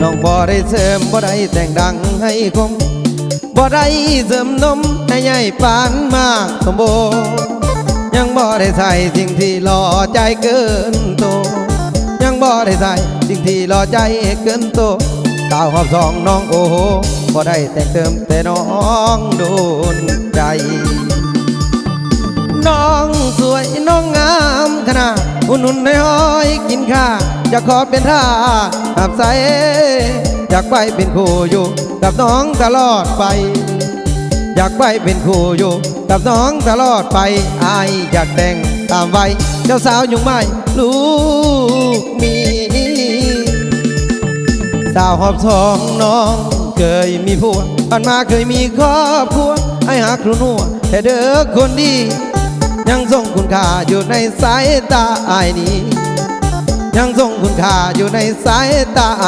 น้องบ่ได้เสริมบ่ได้แต่งดังให้คมบ่ได้เสริมนมให้ใหญ่ปานมากสมบูรณ์ยังบ่ได้ใส่สิ่งที่หล่อใจเกินโต ยังบ่ได้ใส่สิ่งที่หล่อใจเกินโตก้าวหอบสองน้องโอ้โหบ่ได้แต่งเติมแต่น้องโดนใจ น้องสวยน้อง อุ่นอุ่นในห้อยกินข้าอยากขอเป็นท่าหับใสอยากไปเป็นคู่อยู่กับน้องตลอดไป อยากไปเป็นคู่อยู่กับน้องตลอดไปอายอยากแต่งตามไว้เจ้าสาวยุงไม่ลูกมี สาวหอบสองน้องเคยมีผัวผ่านมาเคยมีครอบครัวให้หักครูนัวแต่เด้อคนดี ยังทรงคุณค่าอยู่ในสายตาอายนี้ ยังทรงคุณค่าอยู่ในสายตาอาย